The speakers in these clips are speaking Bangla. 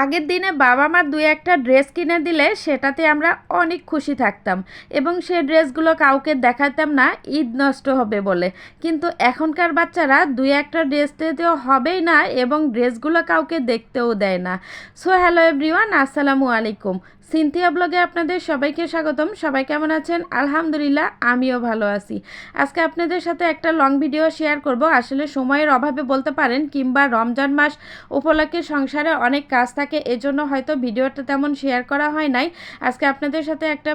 আগের দিনে বাবা মা দু একটা ড্রেস কিনে দিলে সেটাতে আমরা অনেক খুশি থাকতাম এবং সেই ড্রেসগুলো কাউকে দেখাতাম না, ঈদ নষ্ট হবে বলে। কিন্তু এখনকার বাচ্চারা দুই একটা ড্রেসতে তো হবেই না এবং ড্রেসগুলো কাউকে দেখতেও দেয় না। সো হ্যালো এভরিওয়ান আসসালামু আলাইকুম। সিনথিয়া ব্লগে আপনাদের সবাইকে স্বাগতম। সবাই কেমন আছেন? আলহামদুলিল্লাহ, আমিও ভালো আছি। আজকে আপনাদের সাথে একটা লং ভিডিও শেয়ার করব। আসলে সময়ের অভাবে বলতে পারেন কিংবা রমজান মাস উপলক্ষে সংসারে অনেক কাজ থাকে এজন্য হয়তো ভিডিওটা তেমন শেয়ার করা হয় নাই। আজকে আপনাদের সাথে একটা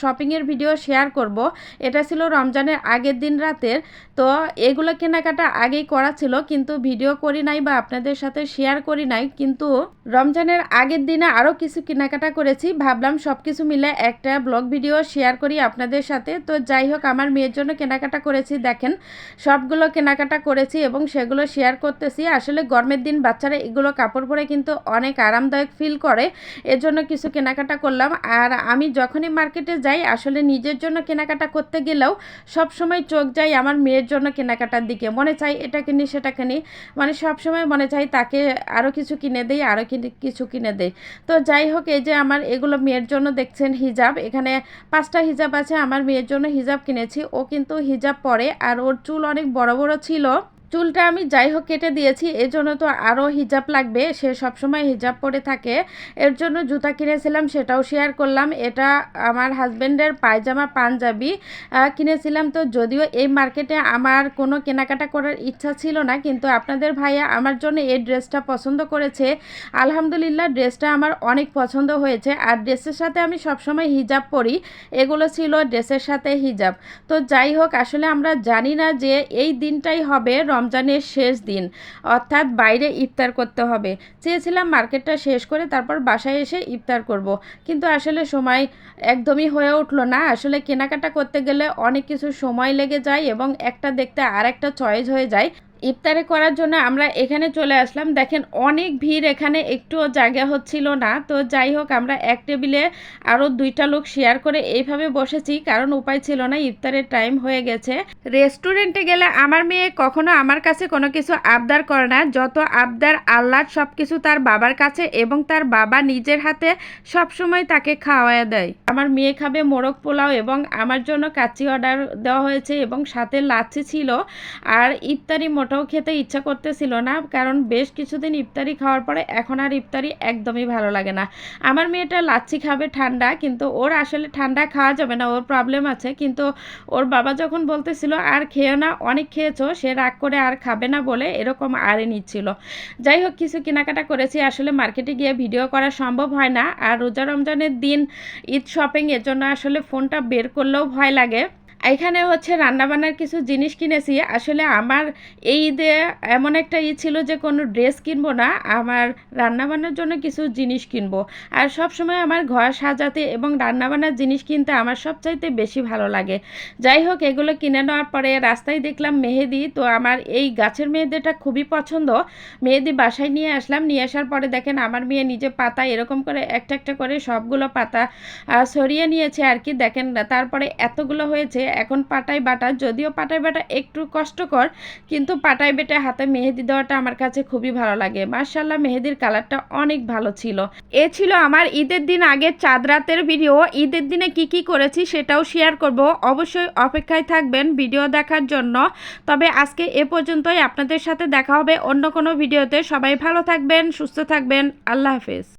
শপিংয়ের ভিডিও শেয়ার করব। এটা ছিল রমজানের আগের দিন রাতের। তো এগুলো কেনাকাটা আগেই করা ছিল, কিন্তু ভিডিও করি নাই বা আপনাদের সাথে শেয়ার করি নাই। কিন্তু রমজানের আগের দিনে আরও কিছু কেনাকাটা করেছি। ভাবলাম সব কিছু মিলে একটা ব্লগ ভিডিও শেয়ার করি আপনাদের সাথে। তো যাই হোক, আমার মেয়ের জন্য কেনাকাটা করেছি, দেখেন। সবগুলো কেনাকাটা করেছি এবং সেগুলো শেয়ার করতেছি। আসলে গরমের দিন বাচ্চারা এগুলো কাপড় পরে কিন্তু অনেক আরামদায়ক ফিল করে এর জন্য কিছু কেনাকাটা করলাম। আর আমি যখনই মার্কেটে যাই, আসলে নিজের জন্য কেনাকাটা করতে গেলেও সব সময় চোখ যাই আমার মেয়ের জন্য কেনাকাটার দিকে। মনে চাই এটা কিনি, সেটা কিনি। মানে সব সময় মনে চাই তাকে আরও কিছু কিনে দেই আরও কিছু কিনে দেই। তো যাই হোক, এই যে আমার এগুলো মেয়ের জন্য দেখছেন হিজাব। এখানে পাঁচটা হিজাব আছে, আমার মেয়ের জন্য হিজাব কিনেছি। ও কিন্তু হিজাব পরে, আর ওর চুল অনেক বড় বড় ছিল। চুলটা আমি যাই হোক কেটে দিয়েছি, এর জন্য তো আরও হিজাব লাগবে, সে সবসময় হিজাব পরে থাকে। এর জন্য জুতা কিনেছিলাম, সেটাও শেয়ার করলাম। এটা আমার হাজব্যান্ডের পায়জামা, পাঞ্জাবি কিনেছিলাম তো যদিও এই মার্কেটে আমার কোনো কেনাকাটা করার ইচ্ছা ছিল না, কিন্তু আপনাদের ভাইয়া আমার জন্য এই ড্রেসটা পছন্দ করেছে। আলহামদুলিল্লাহ, ড্রেসটা আমার অনেক পছন্দ হয়েছে। আর ড্রেসের সাথে আমি সবসময় হিজাব পরি, এগুলো ছিল ড্রেসের সাথে হিজাব। তো যাই হোক আসলে আমরা জানি না যে এই দিনটাই হবে রমজানের শেষ দিন, অর্থাৎ বাইরে ইফতার করতে হবে। চেয়েছিলাম মার্কেটটা শেষ করে তারপর বাসায় এসে ইফতার করব। কিন্তু আসলে সময় একদমই হয়ে উঠল না। আসলে কেনাকাটা করতে গেলে অনেক কিছু সময় লেগে যায় এবং একটা দেখতে আর একটা চয়েস হয়ে যায়। ইফতারে করার জন্য আমরা এখানে চলে আসলাম। দেখেন অনেক ভিড় এখানে, একটুও জায়গা হচ্ছিল না। তো যাই হোক, আমরা এক টেবিলে আরও দুইটা লোক শেয়ার করে এইভাবে বসেছি, কারণ উপায় ছিল না, ইফতারের টাইম হয়ে গেছে। রেস্টুরেন্টে গেলে আমার মেয়ে কখনো আমার কাছে কোনো কিছু আবদার করে না। যত আবদার আল্লাহ সব কিছু তার বাবার কাছে এবং তার বাবা নিজের হাতে সব সময় তাকে খাওয়ায় দেয়। আমার মেয়ে খাবে মোরগ পোলাও এবং আমার জন্য কাচ্চি অর্ডার দেওয়া হয়েছে এবং সাথে লাচ্ছি ছিল। আর ইফতারি মোটাও খেতে ইচ্ছা করতেছিল না, কারণ বেশ কিছুদিন ইফতারি খাওয়ার পরে এখন আর ইফতারি একদমই ভালো লাগে না। আমার মেয়েটা লাচ্ছি খাবে ঠান্ডা, কিন্তু ওর আসলে ঠান্ডা খাওয়া যাবে না, ওর প্রবলেম আছে। কিন্তু ওর বাবা যখন বলতেছিল, আর খেয়েও না, অনেক খেয়েছো, সে রাগ করে আর খাবে না বলে এরকম আরে নিচ্ছিল। যাই হোক, কিছু কেনাকাটা করেছি। আসলে মার্কেটে গিয়ে ভিডিও করা সম্ভব হয় না, আর রোজা রমজানের দিন ঈদ শপিং এর জন্য আসলে ফোনটা বের করলেও ভয় লাগে। এখানে হচ্ছে রান্নাবান্নার কিছু জিনিস কিনেছি। আসলে আমার এই ঈদে এমন একটা ই ছিল যে, কোনো ড্রেস কিনবো না, আমার রান্নাবান্নার জন্য কিছু জিনিস কিনবো। আর সব সময় আমার ঘর সাজাতে এবং রান্নাবান্নার জিনিস কিনতে আমার সবচাইতে বেশি ভালো লাগে। যাই হোক, এগুলো কিনে নেওয়ার পরে রাস্তায় দেখলাম মেহেদি, তো আমার এই গাছের মেহেদিটা খুবই পছন্দ। মেহেদি বাসায় নিয়ে আসলাম, নিয়ে আসার পরে দেখেন আমার মেয়ে নিজে পাতা এরকম করে একটা একটা করে সবগুলো পাতা সরিয়ে নিয়েছে আর কি। দেখেন, তারপরে এতগুলো হয়েছে এখন পাটাই বাটা, যদিও পাটাই বাটা একটু কষ্টকর, কিন্তু পাটাই বেটে হাতে মেহেদি দেওয়াটা আমার কাছে খুবই ভালো লাগে। মার্শাল্লাহ মেহেদির কালারটা অনেক ভালো ছিল। এ ছিল আমার ঈদের দিন আগে চাঁদ রাতের ভিডিও ঈদের দিনে কি কি করেছি সেটাও শেয়ার করব। অবশ্যই অপেক্ষায় থাকবেন ভিডিও দেখার জন্য। তবে আজকে এ পর্যন্তই। আপনাদের সাথে দেখা হবে অন্য কোনো ভিডিওতে সবাই ভালো থাকবেন, সুস্থ থাকবেন। আল্লাহ হাফেজ।